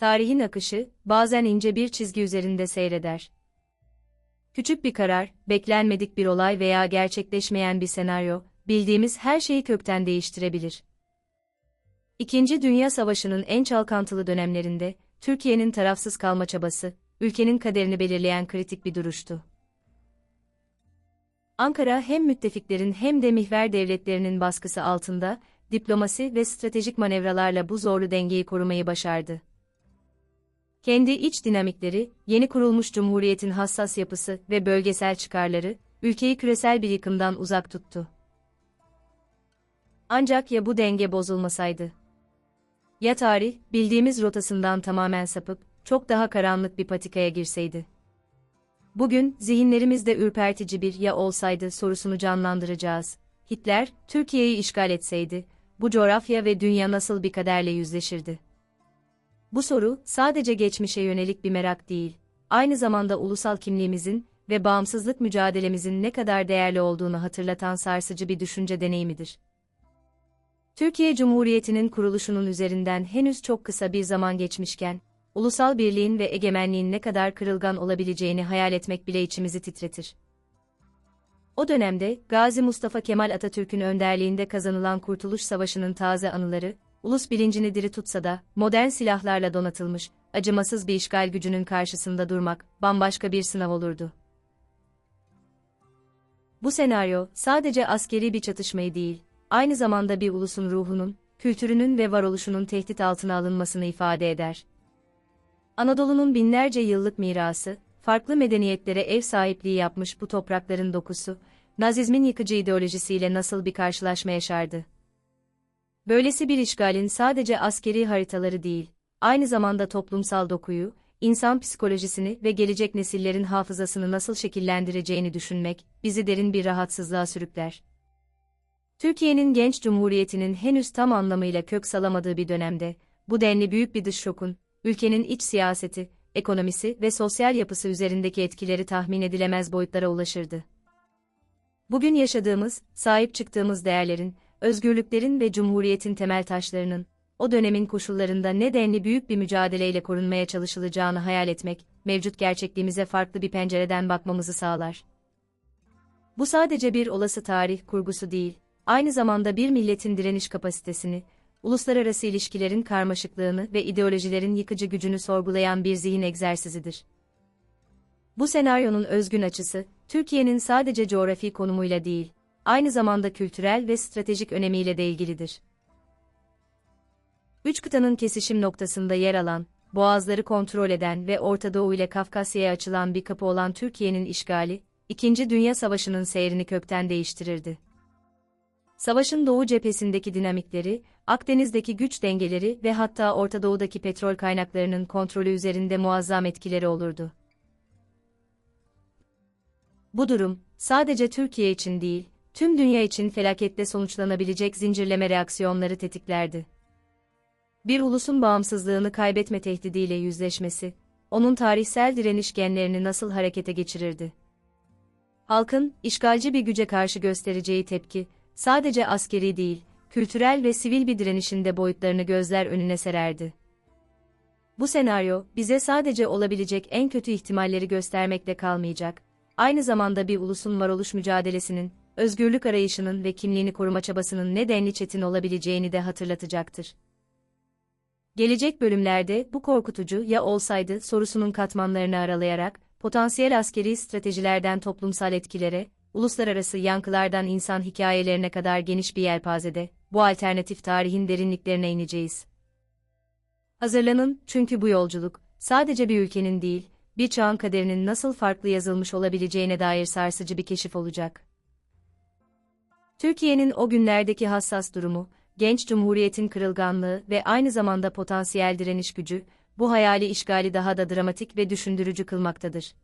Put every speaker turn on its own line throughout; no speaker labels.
Tarihin akışı, bazen ince bir çizgi üzerinde seyreder. Küçük bir karar, beklenmedik bir olay veya gerçekleşmeyen bir senaryo, bildiğimiz her şeyi kökten değiştirebilir. İkinci Dünya Savaşı'nın en çalkantılı dönemlerinde, Türkiye'nin tarafsız kalma çabası, ülkenin kaderini belirleyen kritik bir duruştu. Ankara hem müttefiklerin hem de mihver devletlerinin baskısı altında, diplomasi ve stratejik manevralarla bu zorlu dengeyi korumayı başardı. Kendi iç dinamikleri, yeni kurulmuş cumhuriyetin hassas yapısı ve bölgesel çıkarları, ülkeyi küresel bir yıkımdan uzak tuttu. Ancak ya bu denge bozulmasaydı? Ya tarih, bildiğimiz rotasından tamamen sapıp, çok daha karanlık bir patikaya girseydi? Bugün, zihinlerimizde ürpertici bir ya olsaydı sorusunu canlandıracağız. Hitler, Türkiye'yi işgal etseydi, bu coğrafya ve dünya nasıl bir kaderle yüzleşirdi? Bu soru, sadece geçmişe yönelik bir merak değil, aynı zamanda ulusal kimliğimizin ve bağımsızlık mücadelemizin ne kadar değerli olduğunu hatırlatan sarsıcı bir düşünce deneyimidir. Türkiye Cumhuriyeti'nin kuruluşunun üzerinden henüz çok kısa bir zaman geçmişken, ulusal birliğin ve egemenliğin ne kadar kırılgan olabileceğini hayal etmek bile içimizi titretir. O dönemde, Gazi Mustafa Kemal Atatürk'ün önderliğinde kazanılan Kurtuluş Savaşı'nın taze anıları, ulus bilincini diri tutsa da, modern silahlarla donatılmış, acımasız bir işgal gücünün karşısında durmak, bambaşka bir sınav olurdu. Bu senaryo, sadece askeri bir çatışmayı değil, aynı zamanda bir ulusun ruhunun, kültürünün ve varoluşunun tehdit altına alınmasını ifade eder. Anadolu'nun binlerce yıllık mirası, farklı medeniyetlere ev sahipliği yapmış bu toprakların dokusu, Nazizmin yıkıcı ideolojisiyle nasıl bir karşılaşma yaşardı? Böylesi bir işgalin sadece askeri haritaları değil, aynı zamanda toplumsal dokuyu, insan psikolojisini ve gelecek nesillerin hafızasını nasıl şekillendireceğini düşünmek, bizi derin bir rahatsızlığa sürükler. Türkiye'nin genç cumhuriyetinin henüz tam anlamıyla kök salamadığı bir dönemde, bu denli büyük bir dış şokun, ülkenin iç siyaseti, ekonomisi ve sosyal yapısı üzerindeki etkileri tahmin edilemez boyutlara ulaşırdı. Bugün yaşadığımız, sahip çıktığımız değerlerin, özgürlüklerin ve cumhuriyetin temel taşlarının, o dönemin koşullarında ne denli büyük bir mücadeleyle korunmaya çalışılacağını hayal etmek, mevcut gerçekliğimize farklı bir pencereden bakmamızı sağlar. Bu sadece bir olası tarih kurgusu değil, aynı zamanda bir milletin direniş kapasitesini, uluslararası ilişkilerin karmaşıklığını ve ideolojilerin yıkıcı gücünü sorgulayan bir zihin egzersizidir. Bu senaryonun özgün açısı, Türkiye'nin sadece coğrafi konumuyla değil, aynı zamanda kültürel ve stratejik önemiyle de ilgilidir. Üç kıtanın kesişim noktasında yer alan, boğazları kontrol eden ve Orta Doğu ile Kafkasya'ya açılan bir kapı olan Türkiye'nin işgali, İkinci Dünya Savaşı'nın seyrini kökten değiştirirdi. Savaşın Doğu cephesindeki dinamikleri, Akdeniz'deki güç dengeleri ve hatta Orta Doğu'daki petrol kaynaklarının kontrolü üzerinde muazzam etkileri olurdu. Bu durum, sadece Türkiye için değil, tüm dünya için felaketle sonuçlanabilecek zincirleme reaksiyonları tetiklerdi. Bir ulusun bağımsızlığını kaybetme tehdidiyle yüzleşmesi, onun tarihsel direniş genlerini nasıl harekete geçirirdi? Halkın, işgalci bir güce karşı göstereceği tepki, sadece askeri değil, kültürel ve sivil bir direnişin de boyutlarını gözler önüne sererdi. Bu senaryo, bize sadece olabilecek en kötü ihtimalleri göstermekle kalmayacak, aynı zamanda bir ulusun varoluş mücadelesinin, özgürlük arayışının ve kimliğini koruma çabasının ne denli çetin olabileceğini de hatırlatacaktır. Gelecek bölümlerde bu korkutucu ya olsaydı sorusunun katmanlarını aralayarak, potansiyel askeri stratejilerden toplumsal etkilere, uluslararası yankılardan insan hikayelerine kadar geniş bir yelpazede, bu alternatif tarihin derinliklerine ineceğiz. Hazırlanın, çünkü bu yolculuk, sadece bir ülkenin değil, bir çağın kaderinin nasıl farklı yazılmış olabileceğine dair sarsıcı bir keşif olacak. Türkiye'nin o günlerdeki hassas durumu, genç cumhuriyetin kırılganlığı ve aynı zamanda potansiyel direniş gücü, bu hayali işgali daha da dramatik ve düşündürücü kılmaktadır.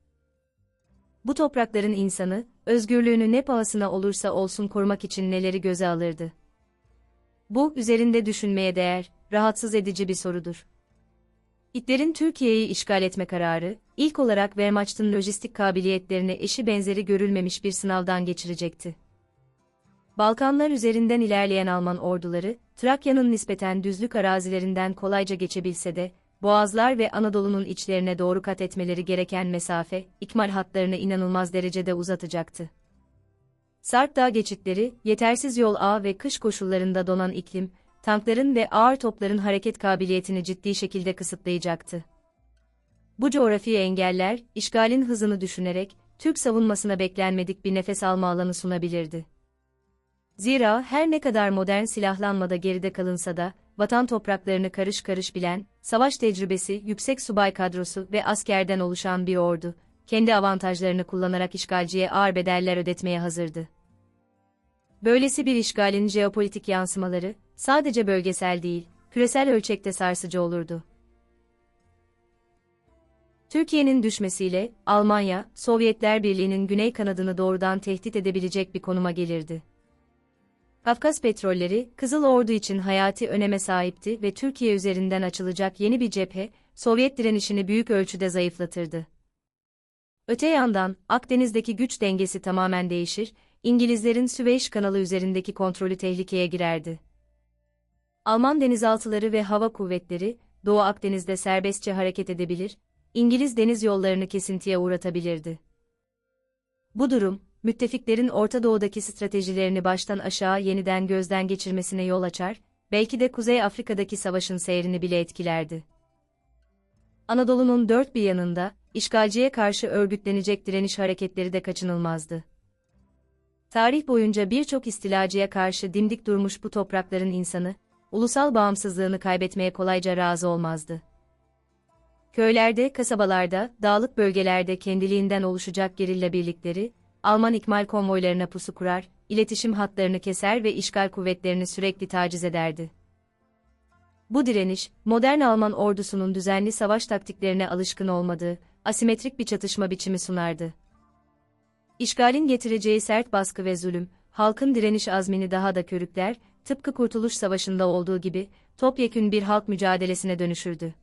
Bu toprakların insanı, özgürlüğünü ne pahasına olursa olsun korumak için neleri göze alırdı? Bu, üzerinde düşünmeye değer, rahatsız edici bir sorudur. Hitler'in Türkiye'yi işgal etme kararı, ilk olarak Wehrmacht'ın lojistik kabiliyetlerini eşi benzeri görülmemiş bir sınavdan geçirecekti. Balkanlar üzerinden ilerleyen Alman orduları, Trakya'nın nispeten düzlük arazilerinden kolayca geçebilse de, boğazlar ve Anadolu'nun içlerine doğru kat etmeleri gereken mesafe, ikmal hatlarını inanılmaz derecede uzatacaktı. Sarp dağ geçitleri, yetersiz yol ağı ve kış koşullarında donan iklim, tankların ve ağır topların hareket kabiliyetini ciddi şekilde kısıtlayacaktı. Bu coğrafi engeller, işgalin hızını düşünerek, Türk savunmasına beklenmedik bir nefes alma alanı sunabilirdi. Zira her ne kadar modern silahlanmada geride kalınsa da, vatan topraklarını karış karış bilen, savaş tecrübesi, yüksek subay kadrosu ve askerden oluşan bir ordu, kendi avantajlarını kullanarak işgalciye ağır bedeller ödetmeye hazırdı. Böylesi bir işgalin jeopolitik yansımaları, sadece bölgesel değil, küresel ölçekte sarsıcı olurdu. Türkiye'nin düşmesiyle, Almanya, Sovyetler Birliği'nin güney kanadını doğrudan tehdit edebilecek bir konuma gelirdi. Kafkas petrolleri, Kızıl Ordu için hayati öneme sahipti ve Türkiye üzerinden açılacak yeni bir cephe, Sovyet direnişini büyük ölçüde zayıflatırdı. Öte yandan, Akdeniz'deki güç dengesi tamamen değişir, İngilizlerin Süveyş kanalı üzerindeki kontrolü tehlikeye girerdi. Alman denizaltıları ve hava kuvvetleri, Doğu Akdeniz'de serbestçe hareket edebilir, İngiliz deniz yollarını kesintiye uğratabilirdi. Bu durum, müttefiklerin Orta Doğu'daki stratejilerini baştan aşağı yeniden gözden geçirmesine yol açar, belki de Kuzey Afrika'daki savaşın seyrini bile etkilerdi. Anadolu'nun dört bir yanında, işgalciye karşı örgütlenecek direniş hareketleri de kaçınılmazdı. Tarih boyunca birçok istilacıya karşı dimdik durmuş bu toprakların insanı, ulusal bağımsızlığını kaybetmeye kolayca razı olmazdı. Köylerde, kasabalarda, dağlık bölgelerde kendiliğinden oluşacak gerilla birlikleri, Alman ikmal konvoylarına pusu kurar, iletişim hatlarını keser ve işgal kuvvetlerini sürekli taciz ederdi. Bu direniş, modern Alman ordusunun düzenli savaş taktiklerine alışkın olmadığı, asimetrik bir çatışma biçimi sunardı. İşgalin getireceği sert baskı ve zulüm, halkın direniş azmini daha da körükler, tıpkı Kurtuluş Savaşı'nda olduğu gibi, topyekün bir halk mücadelesine dönüşürdü.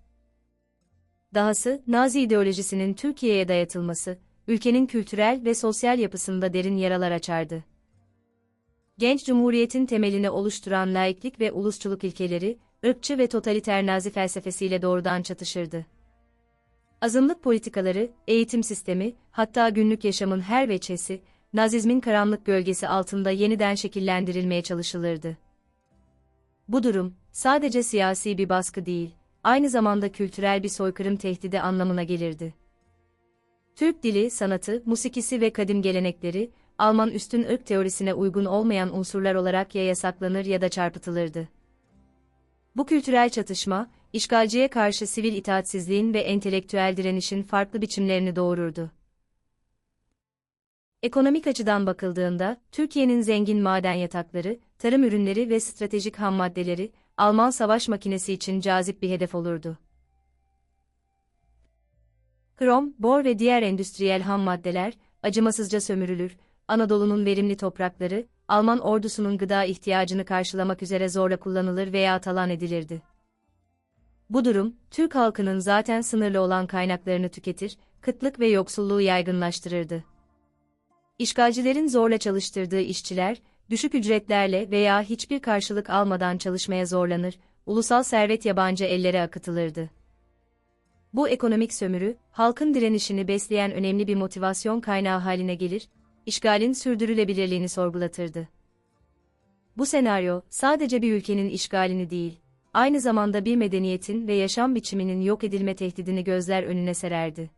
Dahası, Nazi ideolojisinin Türkiye'ye dayatılması, ülkenin kültürel ve sosyal yapısında derin yaralar açardı. Genç Cumhuriyet'in temelini oluşturan laiklik ve ulusçuluk ilkeleri, ırkçı ve totaliter Nazi felsefesiyle doğrudan çatışırdı. Azınlık politikaları, eğitim sistemi, hatta günlük yaşamın her veçesi, Nazizmin karanlık gölgesi altında yeniden şekillendirilmeye çalışılırdı. Bu durum, sadece siyasi bir baskı değil, aynı zamanda kültürel bir soykırım tehdidi anlamına gelirdi. Türk dili, sanatı, musikisi ve kadim gelenekleri, Alman üstün ırk teorisine uygun olmayan unsurlar olarak ya yasaklanır ya da çarpıtılırdı. Bu kültürel çatışma, işgalciye karşı sivil itaatsizliğin ve entelektüel direnişin farklı biçimlerini doğururdu. Ekonomik açıdan bakıldığında, Türkiye'nin zengin maden yatakları, tarım ürünleri ve stratejik ham maddeleri, Alman savaş makinesi için cazip bir hedef olurdu. Krom, bor ve diğer endüstriyel ham maddeler, acımasızca sömürülür, Anadolu'nun verimli toprakları, Alman ordusunun gıda ihtiyacını karşılamak üzere zorla kullanılır veya talan edilirdi. Bu durum, Türk halkının zaten sınırlı olan kaynaklarını tüketir, kıtlık ve yoksulluğu yaygınlaştırırdı. İşgalcilerin zorla çalıştırdığı işçiler, düşük ücretlerle veya hiçbir karşılık almadan çalışmaya zorlanır, ulusal servet yabancı ellere akıtılırdı. Bu ekonomik sömürü, halkın direnişini besleyen önemli bir motivasyon kaynağı haline gelir, işgalin sürdürülebilirliğini sorgulatırdı. Bu senaryo, sadece bir ülkenin işgalini değil, aynı zamanda bir medeniyetin ve yaşam biçiminin yok edilme tehdidini gözler önüne sererdi.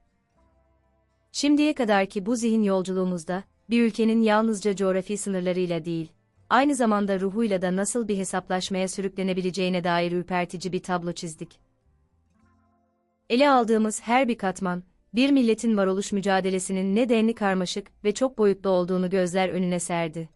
Şimdiye kadarki bu zihin yolculuğumuzda, bir ülkenin yalnızca coğrafi sınırlarıyla değil, aynı zamanda ruhuyla da nasıl bir hesaplaşmaya sürüklenebileceğine dair ürpertici bir tablo çizdik. Ele aldığımız her bir katman, bir milletin varoluş mücadelesinin ne denli karmaşık ve çok boyutlu olduğunu gözler önüne serdi.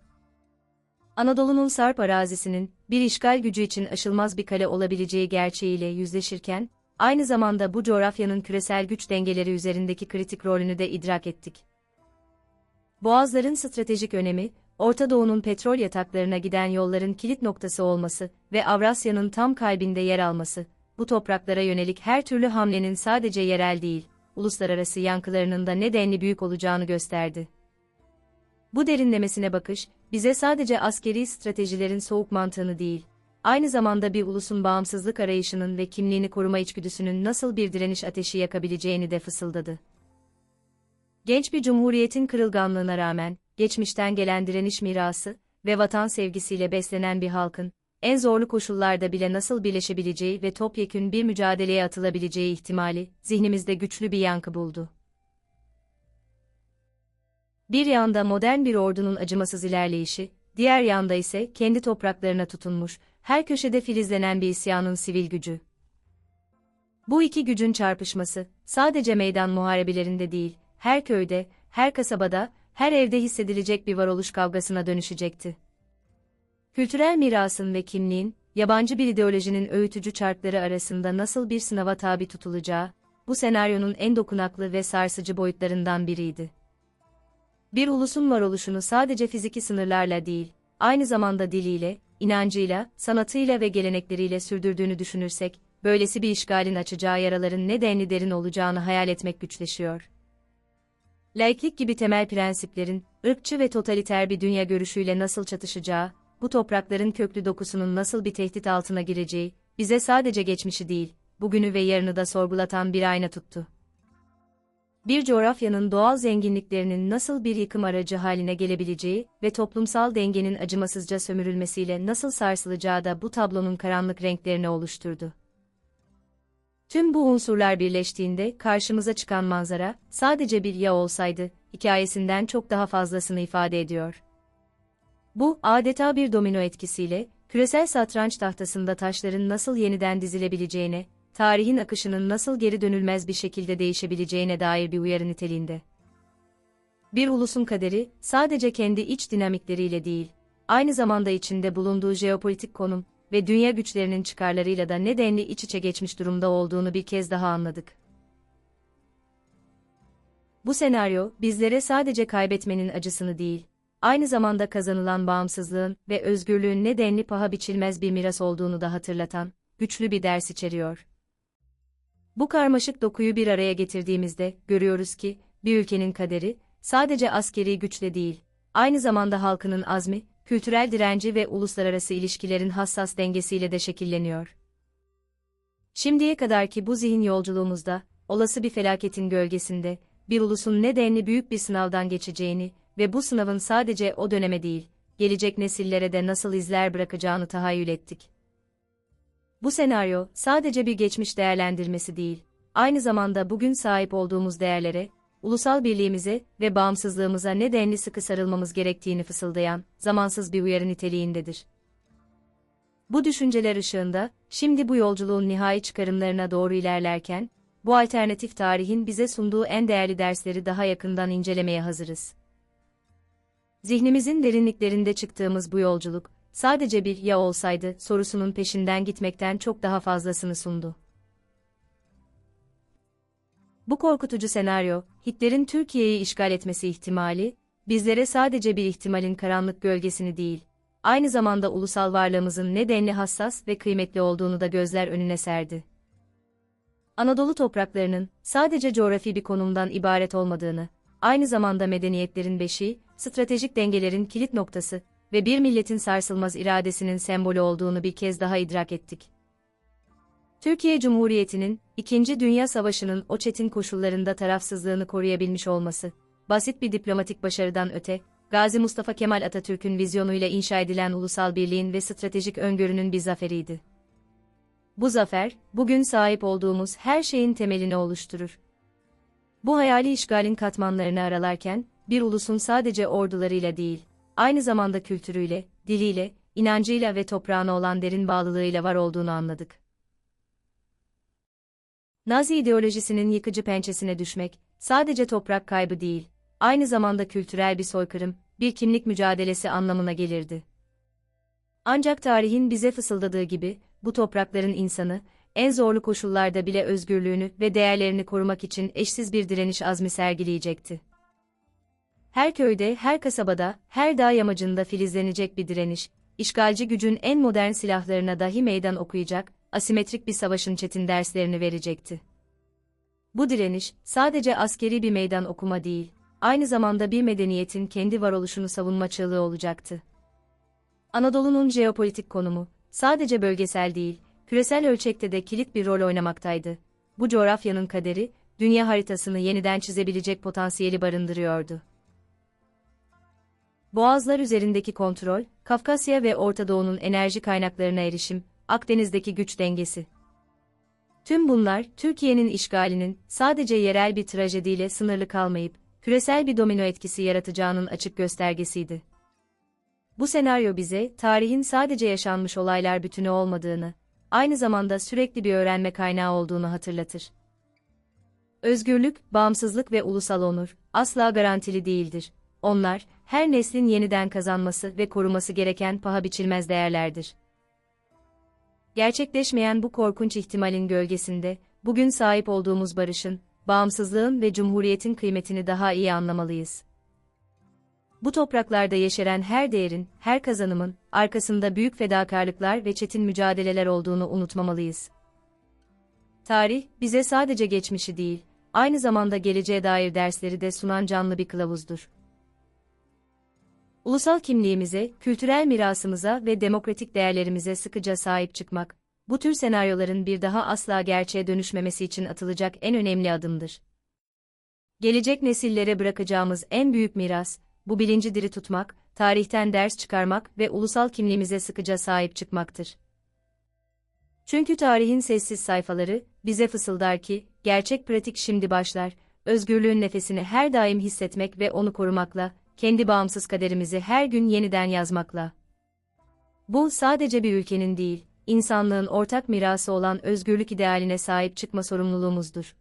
Anadolu'nun sarp arazisinin, bir işgal gücü için aşılmaz bir kale olabileceği gerçeğiyle yüzleşirken, aynı zamanda bu coğrafyanın küresel güç dengeleri üzerindeki kritik rolünü de idrak ettik. Boğazların stratejik önemi, Orta Doğu'nun petrol yataklarına giden yolların kilit noktası olması ve Avrasya'nın tam kalbinde yer alması, bu topraklara yönelik her türlü hamlenin sadece yerel değil, uluslararası yankılarının da ne denli büyük olacağını gösterdi. Bu derinlemesine bakış, bize sadece askeri stratejilerin soğuk mantığını değil, aynı zamanda bir ulusun bağımsızlık arayışının ve kimliğini koruma içgüdüsünün nasıl bir direniş ateşi yakabileceğini de fısıldadı. Genç bir cumhuriyetin kırılganlığına rağmen, geçmişten gelen direniş mirası ve vatan sevgisiyle beslenen bir halkın, en zorlu koşullarda bile nasıl birleşebileceği ve topyekün bir mücadeleye atılabileceği ihtimali, zihnimizde güçlü bir yankı buldu. Bir yanda modern bir ordunun acımasız ilerleyişi, diğer yanda ise kendi topraklarına tutunmuş, her köşede filizlenen bir isyanın sivil gücü. Bu iki gücün çarpışması, sadece meydan muharebelerinde değil, her köyde, her kasabada, her evde hissedilecek bir varoluş kavgasına dönüşecekti. Kültürel mirasın ve kimliğin, yabancı bir ideolojinin öğütücü çarkları arasında nasıl bir sınava tabi tutulacağı, bu senaryonun en dokunaklı ve sarsıcı boyutlarından biriydi. Bir ulusun varoluşunu sadece fiziki sınırlarla değil, aynı zamanda diliyle, inancıyla, sanatıyla ve gelenekleriyle sürdürdüğünü düşünürsek, böylesi bir işgalin açacağı yaraların ne denli derin olacağını hayal etmek güçleşiyor. Laiklik gibi temel prensiplerin, ırkçı ve totaliter bir dünya görüşüyle nasıl çatışacağı, bu toprakların köklü dokusunun nasıl bir tehdit altına gireceği, bize sadece geçmişi değil, bugünü ve yarını da sorgulatan bir ayna tuttu. Bir coğrafyanın doğal zenginliklerinin nasıl bir yıkım aracı haline gelebileceği ve toplumsal dengenin acımasızca sömürülmesiyle nasıl sarsılacağı da bu tablonun karanlık renklerini oluşturdu. Tüm bu unsurlar birleştiğinde karşımıza çıkan manzara, sadece bir ya olsaydı, hikayesinden çok daha fazlasını ifade ediyor. Bu, adeta bir domino etkisiyle, küresel satranç tahtasında taşların nasıl yeniden dizilebileceğine, tarihin akışının nasıl geri dönülmez bir şekilde değişebileceğine dair bir uyarı niteliğinde. Bir ulusun kaderi, sadece kendi iç dinamikleriyle değil, aynı zamanda içinde bulunduğu jeopolitik konum ve dünya güçlerinin çıkarlarıyla da nedenli iç içe geçmiş durumda olduğunu bir kez daha anladık. Bu senaryo, bizlere sadece kaybetmenin acısını değil, aynı zamanda kazanılan bağımsızlığın ve özgürlüğün nedenli paha biçilmez bir miras olduğunu da hatırlatan, güçlü bir ders içeriyor. Bu karmaşık dokuyu bir araya getirdiğimizde, görüyoruz ki, bir ülkenin kaderi, sadece askeri güçle değil, aynı zamanda halkının azmi, kültürel direnci ve uluslararası ilişkilerin hassas dengesiyle de şekilleniyor. Şimdiye kadarki bu zihin yolculuğumuzda, olası bir felaketin gölgesinde, bir ulusun nedenli büyük bir sınavdan geçeceğini ve bu sınavın sadece o döneme değil, gelecek nesillere de nasıl izler bırakacağını tahayyül ettik. Bu senaryo, sadece bir geçmiş değerlendirmesi değil, aynı zamanda bugün sahip olduğumuz değerlere, ulusal birliğimize ve bağımsızlığımıza ne denli sıkı sarılmamız gerektiğini fısıldayan, zamansız bir uyarı niteliğindedir. Bu düşünceler ışığında, şimdi bu yolculuğun nihai çıkarımlarına doğru ilerlerken, bu alternatif tarihin bize sunduğu en değerli dersleri daha yakından incelemeye hazırız. Zihnimizin derinliklerinde çıktığımız bu yolculuk, sadece bir ya olsaydı sorusunun peşinden gitmekten çok daha fazlasını sundu. Bu korkutucu senaryo, Hitler'in Türkiye'yi işgal etmesi ihtimali, bizlere sadece bir ihtimalin karanlık gölgesini değil, aynı zamanda ulusal varlığımızın ne denli hassas ve kıymetli olduğunu da gözler önüne serdi. Anadolu topraklarının sadece coğrafi bir konumdan ibaret olmadığını, aynı zamanda medeniyetlerin beşiği, stratejik dengelerin kilit noktası ve bir milletin sarsılmaz iradesinin sembolü olduğunu bir kez daha idrak ettik. Türkiye Cumhuriyeti'nin, İkinci Dünya Savaşı'nın o çetin koşullarında tarafsızlığını koruyabilmiş olması, basit bir diplomatik başarıdan öte, Gazi Mustafa Kemal Atatürk'ün vizyonuyla inşa edilen ulusal birliğin ve stratejik öngörünün bir zaferiydi. Bu zafer, bugün sahip olduğumuz her şeyin temelini oluşturur. Bu hayali işgalin katmanlarını aralarken, bir ulusun sadece ordularıyla değil, aynı zamanda kültürüyle, diliyle, inancıyla ve toprağına olan derin bağlılığıyla var olduğunu anladık. Nazi ideolojisinin yıkıcı pençesine düşmek, sadece toprak kaybı değil, aynı zamanda kültürel bir soykırım, bir kimlik mücadelesi anlamına gelirdi. Ancak tarihin bize fısıldadığı gibi, bu toprakların insanı, en zorlu koşullarda bile özgürlüğünü ve değerlerini korumak için eşsiz bir direniş azmi sergileyecekti. Her köyde, her kasabada, her dağ yamacında filizlenecek bir direniş, işgalci gücün en modern silahlarına dahi meydan okuyacak, asimetrik bir savaşın çetin derslerini verecekti. Bu direniş, sadece askeri bir meydan okuma değil, aynı zamanda bir medeniyetin kendi varoluşunu savunma çığlığı olacaktı. Anadolu'nun jeopolitik konumu, sadece bölgesel değil, küresel ölçekte de kilit bir rol oynamaktaydı. Bu coğrafyanın kaderi, dünya haritasını yeniden çizebilecek potansiyeli barındırıyordu. Boğazlar üzerindeki kontrol, Kafkasya ve Orta Doğu'nun enerji kaynaklarına erişim, Akdeniz'deki güç dengesi. Tüm bunlar, Türkiye'nin işgalinin sadece yerel bir trajediyle sınırlı kalmayıp, küresel bir domino etkisi yaratacağının açık göstergesiydi. Bu senaryo bize, tarihin sadece yaşanmış olaylar bütünü olmadığını, aynı zamanda sürekli bir öğrenme kaynağı olduğunu hatırlatır. Özgürlük, bağımsızlık ve ulusal onur, asla garantili değildir. Onlar, her neslin yeniden kazanması ve koruması gereken paha biçilmez değerlerdir. Gerçekleşmeyen bu korkunç ihtimalin gölgesinde, bugün sahip olduğumuz barışın, bağımsızlığın ve cumhuriyetin kıymetini daha iyi anlamalıyız. Bu topraklarda yeşeren her değerin, her kazanımın, arkasında büyük fedakarlıklar ve çetin mücadeleler olduğunu unutmamalıyız. Tarih, bize sadece geçmişi değil, aynı zamanda geleceğe dair dersleri de sunan canlı bir kılavuzdur. Ulusal kimliğimize, kültürel mirasımıza ve demokratik değerlerimize sıkıca sahip çıkmak, bu tür senaryoların bir daha asla gerçeğe dönüşmemesi için atılacak en önemli adımdır. Gelecek nesillere bırakacağımız en büyük miras, bu bilinci diri tutmak, tarihten ders çıkarmak ve ulusal kimliğimize sıkıca sahip çıkmaktır. Çünkü tarihin sessiz sayfaları, bize fısıldar ki, gerçek pratik şimdi başlar, özgürlüğün nefesini her daim hissetmek ve onu korumakla, kendi bağımsız kaderimizi her gün yeniden yazmakla. Bu sadece bir ülkenin değil, insanlığın ortak mirası olan özgürlük idealine sahip çıkma sorumluluğumuzdur.